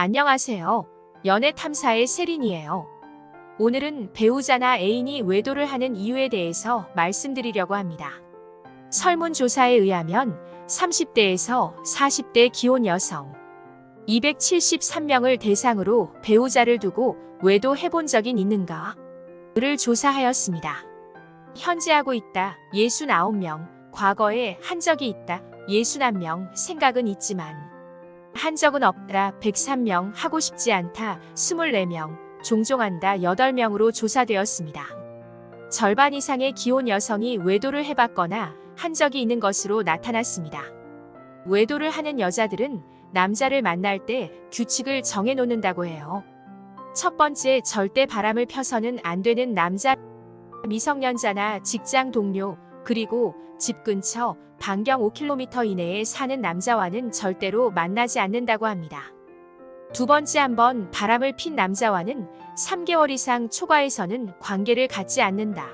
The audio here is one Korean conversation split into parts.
안녕하세요. 연애 탐사의 세린이에요. 오늘은 배우자나 애인이 외도를 하는 이유에 대해서 말씀드리려고 합니다. 설문조사에 의하면 30대에서 40대 기혼 여성 273명을 대상으로 배우자를 두고 외도해본 적이 있는가? 를 조사하였습니다. 현재 하고 있다 69명, 과거에 한 적이 있다 61명 생각은 있지만 한 적은 없다 103명 하고 싶지 않다 24명 종종 한다 8명으로 조사되었습니다. 절반 이상의 기혼 여성이 외도를 해봤거나 한 적이 있는 것으로 나타났습니다. 외도를 하는 여자들은 남자를 만날 때 규칙을 정해놓는다고 해요. 첫 번째 절대 바람을 펴서는 안 되는 남자 미성년자나 직장 동료 그리고 집 근처 반경 5km 이내에 사는 남자와는 절대로 만나지 않는다고 합니다. 두 번째 한번 바람을 핀 남자와는 3개월 이상 초과해서는 관계를 갖지 않는다.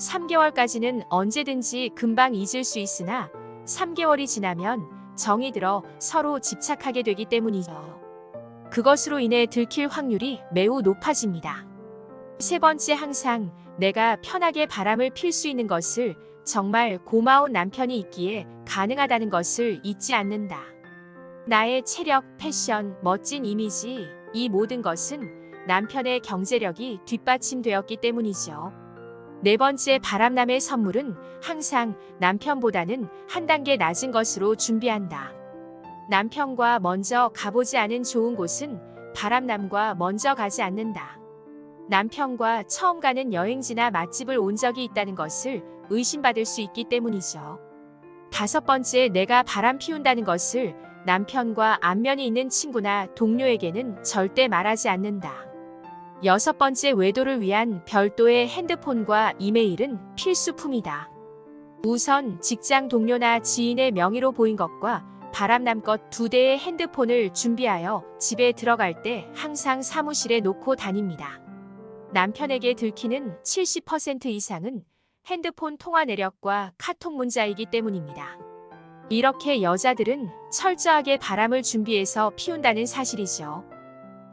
3개월까지는 언제든지 금방 잊을 수 있으나 3개월이 지나면 정이 들어 서로 집착하게 되기 때문이죠. 그것으로 인해 들킬 확률이 매우 높아집니다. 세 번째 항상 내가 편하게 바람을 필 수 있는 것을 정말 고마운 남편이 있기에 가능하다는 것을 잊지 않는다. 나의 체력, 패션, 멋진 이미지, 이 모든 것은 남편의 경제력이 뒷받침되었기 때문이죠. 네 번째 바람남의 선물은 항상 남편보다는 한 단계 낮은 것으로 준비한다. 남편과 먼저 가보지 않은 좋은 곳은 바람남과 먼저 가지 않는다. 남편과 처음 가는 여행지나 맛집을 온 적이 있다는 것을 의심받을 수 있기 때문이죠. 다섯 번째 내가 바람 피운다는 것을 남편과 안면이 있는 친구나 동료에게는 절대 말하지 않는다. 여섯 번째 외도를 위한 별도의 핸드폰과 이메일은 필수품이다. 우선 직장 동료나 지인의 명의로 보인 것과 바람남 것 두 대의 핸드폰을 준비하여 집에 들어갈 때 항상 사무실에 놓고 다닙니다. 남편에게 들키는 70% 이상은 핸드폰 통화 내역과 카톡 문자이기 때문입니다. 이렇게 여자들은 철저하게 바람을 준비해서 피운다는 사실이죠.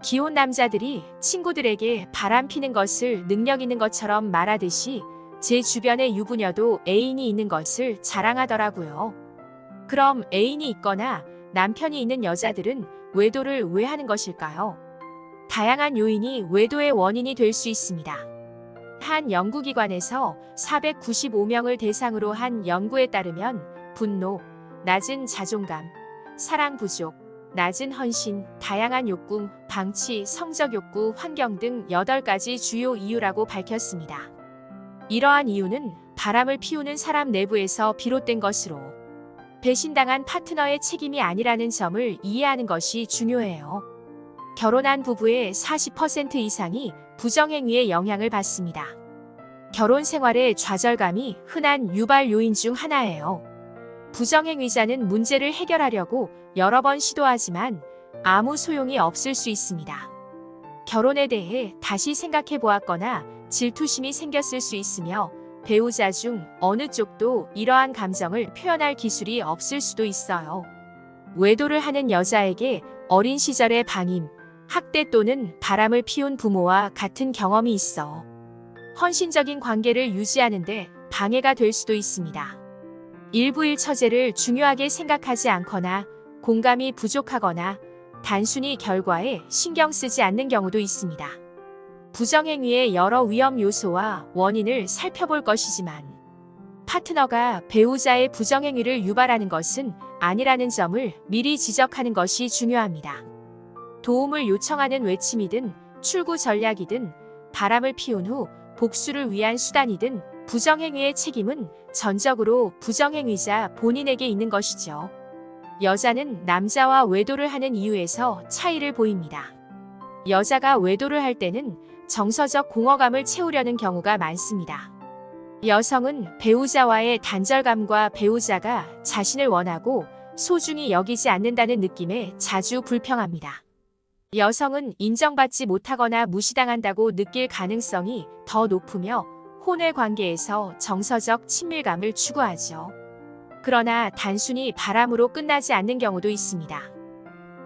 기혼 남자들이 친구들에게 바람 피는 것을 능력 있는 것처럼 말하듯이 제 주변의 유부녀도 애인이 있는 것을 자랑하더라고요. 그럼 애인이 있거나 남편이 있는 여자들은 외도를 왜 하는 것일까요? 다양한 요인이 외도의 원인이 될 수 있습니다. 한 연구기관에서 495명을 대상으로 한 연구에 따르면 분노, 낮은 자존감, 사랑 부족, 낮은 헌신, 다양한 욕구, 방치, 성적 욕구, 환경 등 8가지 주요 이유라고 밝혔습니다. 이러한 이유는 바람을 피우는 사람 내부에서 비롯된 것으로 배신당한 파트너의 책임이 아니라는 점을 이해하는 것이 중요해요. 결혼한 부부의 40% 이상이 부정행위의 영향을 받습니다. 결혼 생활의 좌절감이 흔한 유발 요인 중 하나예요. 부정행위자는 문제를 해결하려고 여러 번 시도하지만 아무 소용이 없을 수 있습니다. 결혼에 대해 다시 생각해 보았거나 질투심이 생겼을 수 있으며 배우자 중 어느 쪽도 이러한 감정을 표현할 기술이 없을 수도 있어요. 외도를 하는 여자에게 어린 시절의 방임, 학대 또는 바람을 피운 부모와 같은 경험이 있어 헌신적인 관계를 유지하는데 방해가 될 수도 있습니다. 일부일 처제를 중요하게 생각하지 않거나 공감이 부족하거나 단순히 결과에 신경 쓰지 않는 경우도 있습니다. 부정행위의 여러 위험 요소와 원인을 살펴볼 것이지만 파트너가 배우자의 부정행위를 유발하는 것은 아니라는 점을 미리 지적하는 것이 중요합니다. 도움을 요청하는 외침이든 출구 전략이든 바람을 피운 후 복수를 위한 수단이든 부정행위의 책임은 전적으로 부정행위자 본인에게 있는 것이죠. 여자는 남자와 외도를 하는 이유에서 차이를 보입니다. 여자가 외도를 할 때는 정서적 공허감을 채우려는 경우가 많습니다. 여성은 배우자와의 단절감과 배우자가 자신을 원하고 소중히 여기지 않는다는 느낌에 자주 불평합니다. 여성은 인정받지 못하거나 무시당한다고 느낄 가능성이 더 높으며 혼외 관계에서 정서적 친밀감을 추구하죠. 그러나 단순히 바람으로 끝나지 않는 경우도 있습니다.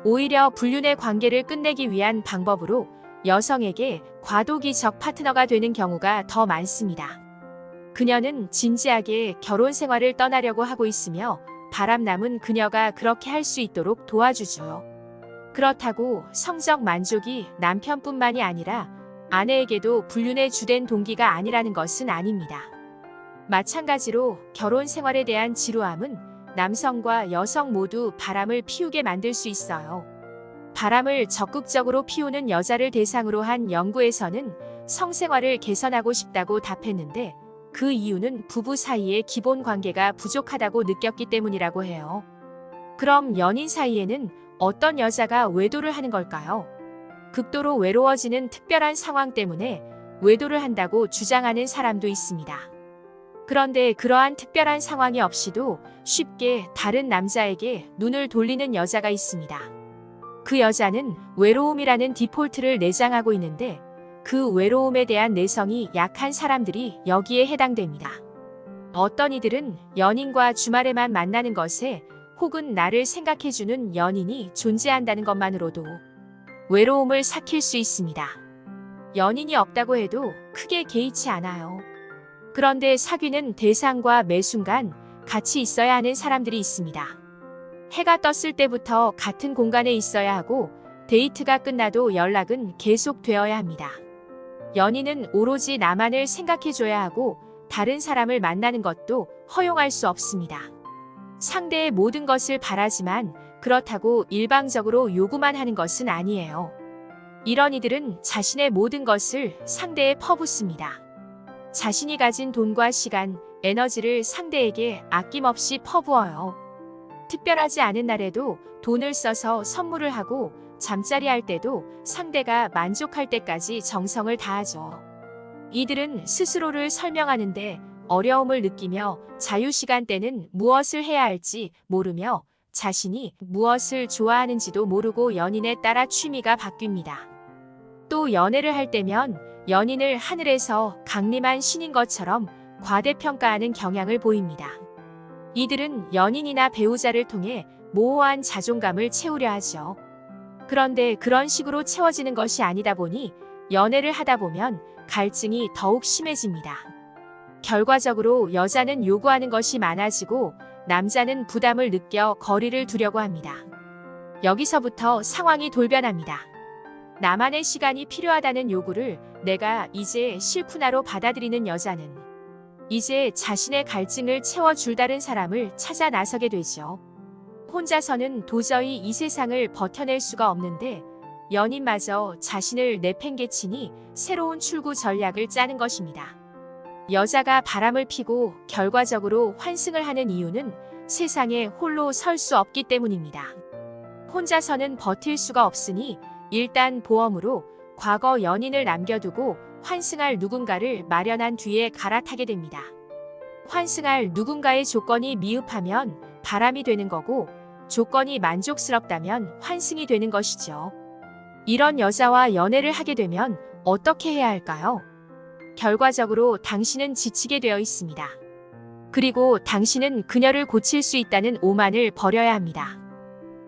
오히려 불륜의 관계를 끝내기 위한 방법으로 여성에게 과도기적 파트너가 되는 경우가 더 많습니다. 그녀는 진지하게 결혼 생활을 떠나려고 하고 있으며 바람남은 그녀가 그렇게 할 수 있도록 도와주죠. 그렇다고 성적 만족이 남편뿐만이 아니라 아내에게도 불륜의 주된 동기가 아니라는 것은 아닙니다. 마찬가지로 결혼 생활에 대한 지루함은 남성과 여성 모두 바람을 피우게 만들 수 있어요. 바람을 적극적으로 피우는 여자를 대상으로 한 연구에서는 성생활을 개선하고 싶다고 답했는데 그 이유는 부부 사이의 기본 관계가 부족하다고 느꼈기 때문이라고 해요. 그럼 연인 사이에는 어떤 여자가 외도를 하는 걸까요? 극도로 외로워지는 특별한 상황 때문에 외도를 한다고 주장하는 사람도 있습니다. 그런데 그러한 특별한 상황이 없이도 쉽게 다른 남자에게 눈을 돌리는 여자가 있습니다. 그 여자는 외로움이라는 디폴트를 내장하고 있는데 그 외로움에 대한 내성이 약한 사람들이 여기에 해당됩니다. 어떤 이들은 연인과 주말에만 만나는 것에 혹은 나를 생각해주는 연인이 존재한다는 것만으로도 외로움을 삭힐 수 있습니다. 연인이 없다고 해도 크게 개의치 않아요. 그런데 사귀는 대상과 매 순간 같이 있어야 하는 사람들이 있습니다. 해가 떴을 때부터 같은 공간에 있어야 하고 데이트가 끝나도 연락은 계속 되어야 합니다. 연인은 오로지 나만을 생각해줘야 하고 다른 사람을 만나는 것도 허용할 수 없습니다. 상대의 모든 것을 바라지만 그렇다고 일방적으로 요구만 하는 것은 아니에요. 이런 이들은 자신의 모든 것을 상대에 퍼붓습니다. 자신이 가진 돈과 시간, 에너지를 상대에게 아낌없이 퍼부어요. 특별하지 않은 날에도 돈을 써서 선물을 하고 잠자리 할 때도 상대가 만족할 때까지 정성을 다하죠. 이들은 스스로를 설명하는데 어려움을 느끼며 자유시간 때는 무엇을 해야 할지 모르며 자신이 무엇을 좋아하는지도 모르고 연인에 따라 취미가 바뀝니다. 또 연애를 할 때면 연인을 하늘에서 강림한 신인 것처럼 과대평가하는 경향을 보입니다. 이들은 연인이나 배우자를 통해 모호한 자존감을 채우려 하죠. 그런데 그런 식으로 채워지는 것이 아니다 보니 연애를 하다 보면 갈증이 더욱 심해집니다. 결과적으로 여자는 요구하는 것이 많아지고 남자는 부담을 느껴 거리를 두려고 합니다. 여기서부터 상황이 돌변합니다. 나만의 시간이 필요하다는 요구를 내가 이제 싫구나로 받아들이는 여자는 이제 자신의 갈증을 채워줄 다른 사람을 찾아 나서게 되죠. 혼자서는 도저히 이 세상을 버텨낼 수가 없는데 연인마저 자신을 내팽개치니 새로운 출구 전략을 짜는 것입니다. 여자가 바람을 피고 결과적으로 환승을 하는 이유는 세상에 홀로 설 수 없기 때문입니다. 혼자서는 버틸 수가 없으니 일단 보험으로 과거 연인을 남겨두고 환승할 누군가를 마련한 뒤에 갈아타게 됩니다. 환승할 누군가의 조건이 미흡하면 바람이 되는 거고 조건이 만족스럽다면 환승이 되는 것이죠. 이런 여자와 연애를 하게 되면 어떻게 해야 할까요? 결과적으로 당신은 지치게 되어 있습니다. 그리고 당신은 그녀를 고칠 수 있다는 오만을 버려야 합니다.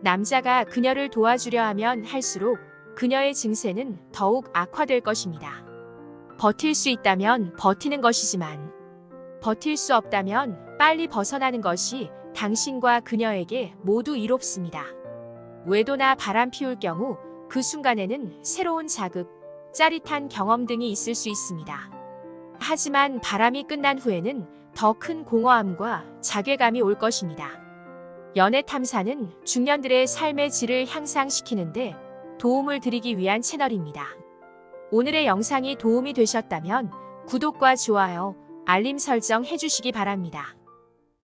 남자가 그녀를 도와주려 하면 할수록 그녀의 증세는 더욱 악화될 것입니다. 버틸 수 있다면 버티는 것이지만 버틸 수 없다면 빨리 벗어나는 것이 당신과 그녀에게 모두 이롭습니다. 외도나 바람 피울 경우 그 순간에는 새로운 자극, 짜릿한 경험 등이 있을 수 있습니다. 하지만 바람이 끝난 후에는 더 큰 공허함과 자괴감이 올 것입니다. 연애 탐사는 중년들의 삶의 질을 향상시키는데 도움을 드리기 위한 채널입니다. 오늘의 영상이 도움이 되셨다면 구독과 좋아요, 알림 설정 해주시기 바랍니다.